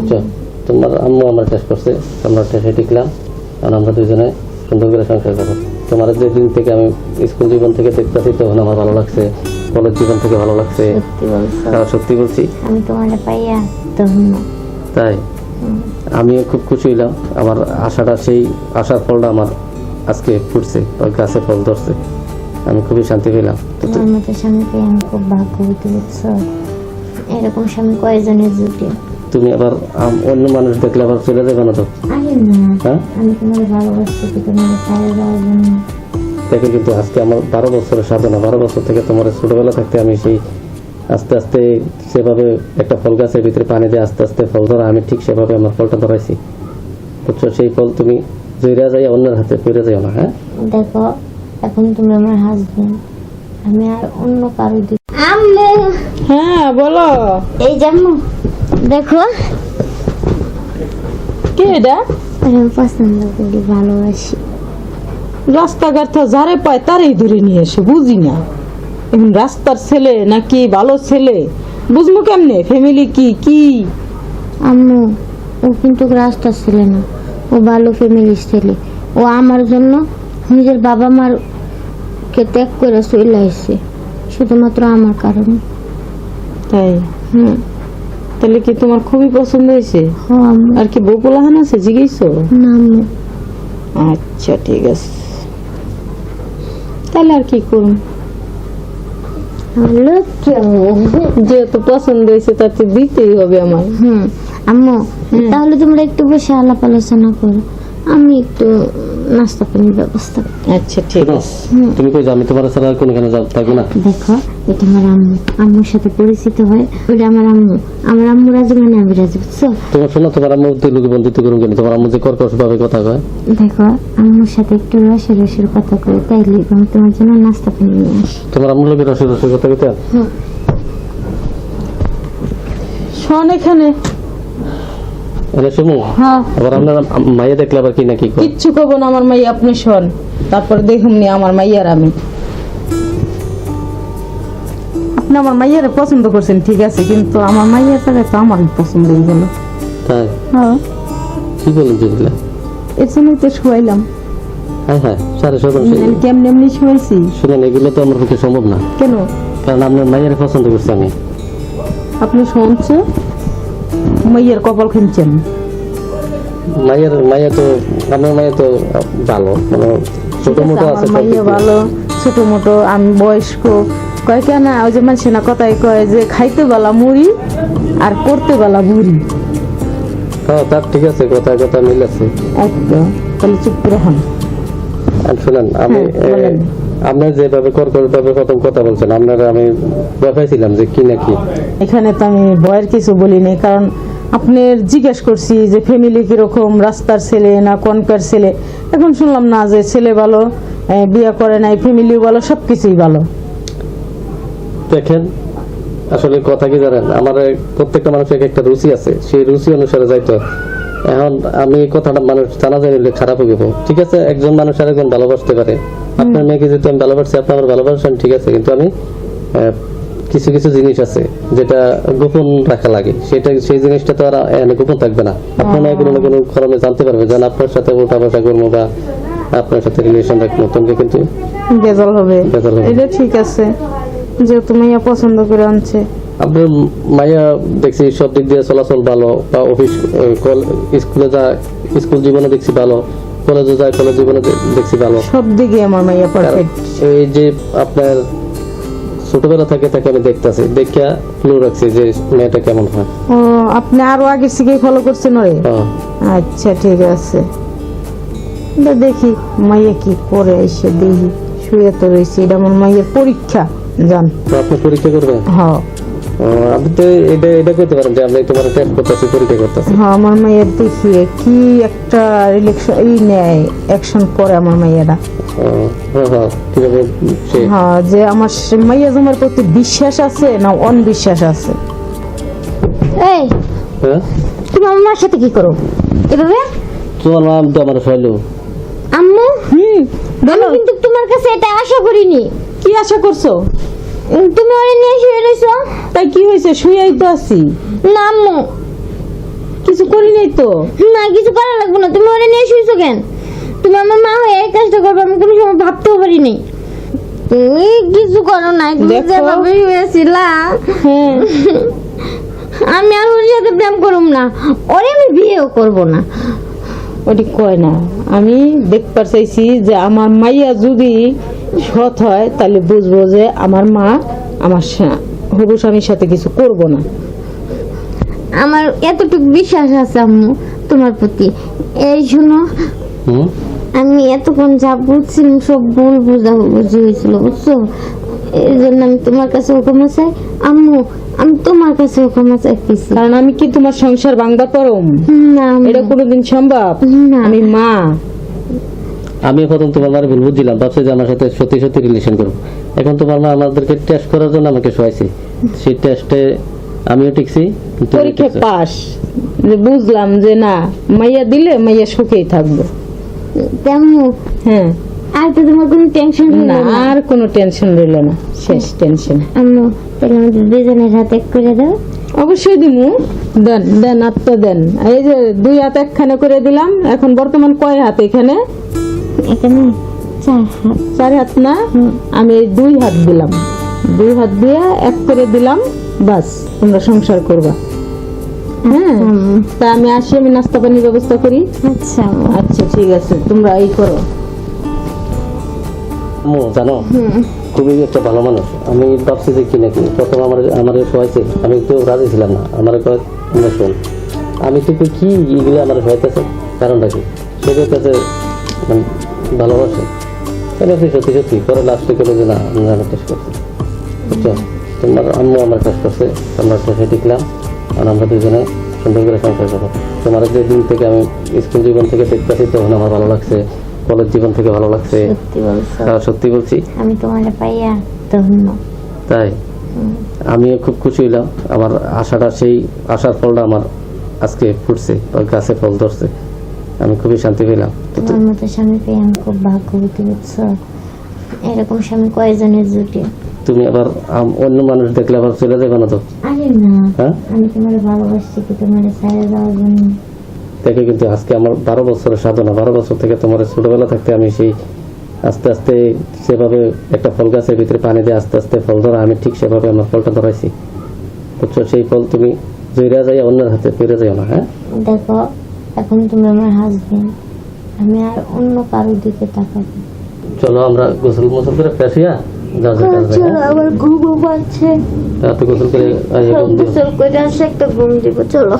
বুঝছ তোমার আম্মু আমার করছে আমরা টিকলাম আর আমরা দুজনে সুন্দর করে সংসার তোমার যে দিন থেকে আমি স্কুল জীবন থেকে দেখতেছি তখন আমার ভালো লাগছে কলেজ জীবন থেকে ভালো লাগছে। সত্যি বলছো। হ্যাঁ, বলছি। আমি তোমার পাইয়া তাই? আমিও খুব খুশি হইলাম আমার আশাটা সেই আশার ফলটা আমার আজকে ফুটছে ওই গাছে ফল ধরছে। আমি খুবই শান্তি পেলাম। তোমার মতো আমি খুব ভাগ্যবতী বুঝছ? এরকম স্বামী কয়জনের জুটে? তুমি আবার অন্য মানুষ দেখলে আবার চলে যাবে না তো? হ্যাঁ? দেখো কিন্তু আজকে আমার বারো বছরের সাধনা বারো বছর থেকে তোমার ছোটবেলা থাকতে আমি সেই আস্তে আস্তে সেভাবে একটা ফল গাছের ভিতরে পানি দিয়ে আস্তে আস্তে ফল ধরা আমি ঠিক সেভাবে আমার ফলটা ধরাইছি। বুঝছ? সেই ফল তুমি জয়রা যাই অন্যের হাতে ফিরে যাও না হ্যাঁ? দেখো এখন তুমি আমার হাজবেন্ড আমি আর অন্য কারও দিক হ্যাঁ বলো। এই জাম্মু দেখো। কে এটা? আমি পছন্দ করি ভালোবাসি। রাস্তাঘাট তো যারে পায় তারই ধরে নিয়ে এসে বুঝি না। এখন রাস্তার ছেলে নাকি ভালো ছেলে? বুঝব কেমনে? ফ্যামিলি কি কি? আম্মু ও কিন্তু রাস্তা ছেলে না। ও ভালো ফ্যামিলির ছেলে। ও আমার জন্য নিজের বাবা মার কে ত্যাগ করে চলে আসছে শুধুমাত্র আমার কারণে। তাই? হুম। তাহলে কি তোমার খুবই পছন্দ হয়েছে? আর কি বউ পোলাহান আছে? জিজ্ঞেসো? আচ্ছা ঠিক আছে। তাহলে আর কি করুন? যেহেতু পছন্দ হয়েছে তাতে দিতেই হবে আমার। হুম। আম্মু তাহলে তোমরা একটু বসে আলাপ আলোচনা করো। আমি একটু নাস্তা পানির ব্যবস্থা আচ্ছা ঠিক আছে। তুমি কই? আমি তোমার ছাড়া আর কোনখানে যাব থাকব না। দেখো এটা আমার আম্মু। আম্মুর সাথে পরিচিত হয় ওটা আমার আম্মু। আমার আম্মু রাজি মানে আমি রাজি বুঝছ? তোমার শোনো তোমার আম্মু তুই লোকে বন্ধুত্ব করুন কেন? তোমার আম্মু যে কর্কশ ভাবে কথা কয়। দেখো আম্মুর সাথে একটু রসের রসের কথা কই তাইলে আমি তোমার জন্য নাস্তা পানি নিয়ে আসি। তোমার আম্মুর লোকের রসে রসে কথা কইতে? শোন এখানে। এনে হ্যাঁ। আবার আপনার মাইয়া দেখলে আবার কি না কি কিচ্ছু কব না আমার মাই আপনি শোন। তারপর দেখুন নি আমার মাইয়ার আমি। আপনি আমার মাইয়ারে পছন্দ করছেন ঠিক আছে কিন্তু আমার মাইয়ার সাথে তো আমার পছন্দ হয়ে গেল। তাই? হ্যাঁ। কি বলেন যেগুলা এর জন্যই তো শুয়াইলাম। হ্যাঁ হ্যাঁ সাড়ে সকাল আমি কেমনি এমনি শুয়াইছি? শুনেন এগুলো তো আমার পক্ষে সম্ভব না। কেন? কারণ আপনার মাইয়ারে পছন্দ করছি আমি। আপনি শুনছে মাইয়ার কপাল খুঁজছেন মায়ের মাইয়া তো আপনার মাইয়া তো ভালো মানে ছোট মোটো আছে আমার মাইয়া ভালো ছোট মোটো আমি বয়স্ক। কয় কেন ওই যে মানুষ না কথাই কয় যে খাইতে বেলা মুড়ি আর পড়তে বেলা বুড়ি হ্যাঁ তার ঠিক আছে কথা কথা মিল আছে। একদম তাহলে চুপ করে হন। শুনেন আমি হ্যাঁ, আপনার যেভাবে প্রথম কথা বলছেন আপনারা আমি দেখাইছিলাম যে কি না কি। এখানে তো আমি ভয়ের কিছু বলিনি কারণ আপনার জিজ্ঞেস করছি যে ফ্যামিলি কীরকম রাস্তার ছেলে না কনকার ছেলে? এখন শুনলাম না যে ছেলে ভালো বিয়ে করে নাই ফ্যামিলি ভালো সব কিছুই ভালো। দেখেন আসলে কথা কি জানেন আমার প্রত্যেকটা মানুষের এক একটা রুচি আছে সেই রুচি অনুসারে যাইতো এখন আমি এই কথাটা মানুষ জানা জানিলে খারাপ হয়ে ঠিক আছে? একজন মানুষ আরেকজন ভালোবাসতে পারে। আপনার মেয়েকে যেহেতু আমি ভালোবাসছি আপনি আমার ভালোবাসেন ঠিক আছে? কিন্তু আমি কিছু কিছু জিনিস আছে যেটা গোপন রাখা লাগে। সেটা সেই জিনিসটা তো আর এখানে গোপন থাকবে না। আপনার মেয়ে কোনো না কোনো কারণে জানতে পারবে যেন আপনার সাথে উল্টা বসা করব বা আপনার সাথে রিলেশন রাখব। তোমাকে কিন্তু বেজাল হবে। এটা ঠিক আছে। যেহেতু মাইয়া পছন্দ করে আনছে। আপনার মাইয়া দেখছি সব দিক দিয়ে চলাচল ভালো বা অফিস স্কুলে যা স্কুল জীবনে দেখছি ভালো কলেজে যায় কলেজ জীবনে দেখছি ভালো। সব দিকে আমার মাইয়া পারফেক্ট এই যে আপনার ছোটবেলা থেকে তাকে আমি দেখতেছি দেখিয়া ক্লু রাখছি যে মেয়েটা কেমন হয়। ও আপনি আরও আগে থেকে ফলো করছেন ওরে। আচ্ছা ঠিক আছে। দেখি মাইয়া কি করে এসে দেখি শুয়ে তো রয়েছে এটা আমার মাইয়ের পরীক্ষা জান। আপনি পরীক্ষা করবেন? হ্যাঁ। আপনি তো এটা এটা করতে পারেন যে আমি তোমার টেস্ট করতেছি পরীক্ষা করতেছি। হ্যাঁ আমার মাইয়ের দেখিয়ে কি একটা ইলেকশন এই নেয় অ্যাকশন করে আমার মাইয়েরা। হ্যাঁ হ্যাঁ হ্যাঁ যে আমার মাইয়া জমার প্রতি বিশ্বাস আছে না অনবিশ্বাস আছে? এই হ্যাঁ? তুমি আমার সাথে কি করো? এভাবে তোমার নাম তো আমার ফেলো। আম্মু হুম কিন্তু তোমার কাছে এটা আশা করিনি। কি আশা করছ? তুমি ওরে নিয়ে শুয়ে রয়েছো? তাই কি হয়েছে? শুয়েই তো আছি। না আম্মু। কিছু করি নাই তো? না কিছু করা লাগবে না। তুমি ওরে নিয়ে শুয়েছো কেন? তুমি আমার মা হয়ে এই কাজটা করবে আমি কোনো সময় ভাবতেও পারিনি। তুমি কিছু করো না তুমি যেভাবে শুয়েছিলা হ্যাঁ। আমি আর ওর সাথে প্রেম করুম না। ওরে আমি বিয়েও করব না। ওটি কয় না আমি দেখতে চাইছি যে আমার মাইয়া যদি সৎ হয় তাহলে বুঝব যে আমার মা আমার হবু স্বামীর সাথে কিছু করব না। আমার এতটুকু বিশ্বাস আছে আম্মু তোমার প্রতি। এই শোনো আমি এতক্ষণ যা বুঝছিলাম সব ভুল বুঝা বুঝি হয়েছিল বুঝছ? এই জন্য আমি তোমার কাছে ক্ষমা চাই আম্মু আমি তোমার কাছে ক্ষমা চাইতেছি কারণ আমি কি তোমার সংসার ভাঙবা পরম? না এটা কোনোদিন সম্ভব? না। আমি মা। আমি প্রথম তোমার মার ভুল বুঝছিলাম ভাবছি যে আমার সাথে সত্যি সত্যি রিলেশন করব এখন তোমার মা আমাদেরকে টেস্ট করার জন্য আমাকে শোয়াইছে। সেই টেস্টে আমিও টিকছি পরীক্ষা পাস। বুঝলাম যে না মাইয়া দিলে মাইয়া সুখেই থাকব। তেমন হ্যাঁ। আর তো তোমার কোনো টেনশন না না? আর কোনো টেনশন রইল না। শেষ টেনশন আম্মু তাহলে আমাদের দুজনের হাতে এক করে দাও। অবশ্যই দিমু। দেন দেন আত্মা দেন। এই যে দুই হাত একখানে করে দিলাম এখন বর্তমান কয় হাত এখানে? এখানে চার হাত চার হাত না? আমি দুই হাত দিলাম। দুই হাত দিয়ে এক করে দিলাম বাস তোমরা সংসার করবা। হ্যাঁ তা আমি আসি আমি নাস্তা পানির ব্যবস্থা করি। আচ্ছা। আচ্ছা ঠিক আছে তোমরা এই করো। জানো খুবই একটা ভালো মানুষ আমি ভাবছি যে কি নাকি প্রথম আমার আমার শোয়াইছে আমি তো রাজি ছিলাম না। আমার কয় তোমরা শোন আমি তো কই, কি এগুলো আমার শোয়াইতেছে কারণটা কি? সে কাছে মানে ভালোবাসে। কেন তুই সত্যি সত্যি। পরে লাস্টে করে যে না আমি আমার টেস্ট করছি বুঝছ? তোমার আম্মু আমার কাজ করছে আমরা শেষে টিকলাম আর আমরা দুজনে সুন্দর করে সংসার করব। তোমার যে দিন থেকে আমি স্কুল জীবন থেকে দেখতেছি তখন আমার ভালো লাগছে। কলেজ জীবন থেকে ভালো লাগছে। সত্যি হ্যাঁ, বলছি। আমি তোমার পাইয়া ধন্য। তাই? আমিও খুব খুশি হইলাম। আমার আশাটা সেই আশার ফলটা আমার আজকে ফুটছে বা গাছে ফল ধরছে। আমি খুবই শান্তি পেলাম। তোমার মতো স্বামী পেয়ে আমি খুব ভাগ্যবতী বুঝছ? এরকম স্বামী কয়জনের জুটে? তুমি আবার অন্য মানুষ দেখলে আবার চলে যাবে না তো? আরে না। হ্যাঁ? আমি তোমার ভালোবাসছি কি তোমার ছেড়ে যাওয়ার জন্য? দেখে কিন্তু আজকে আমার বারো বছরের সাধনা বারো বছর থেকে তোমার ছোটবেলা থাকতে আমি সেই আস্তে আস্তে সেভাবে একটা ফল গাছের ভিতরে পানি দিয়ে আস্তে আস্তে ফল ধরা আমি ঠিক সেভাবে আমার ফলটা ধরাইছি। বুঝছ? সেই ফল তুমি জয়রা যাই অন্যের হাতে ফিরে যাও না হ্যাঁ? দেখো এখন তুমি আমার হাজবেন্ড আমি আর অন্য কারোর দিকে তাকাবো। চলো আমরা গোসল মোসল করে পেশিয়া আমার যাও চলো আবার ঘুমো পাচ্ছে রাতে গোসল করে দিও। গোসল করে আসে একটা ঘুম দিব চলো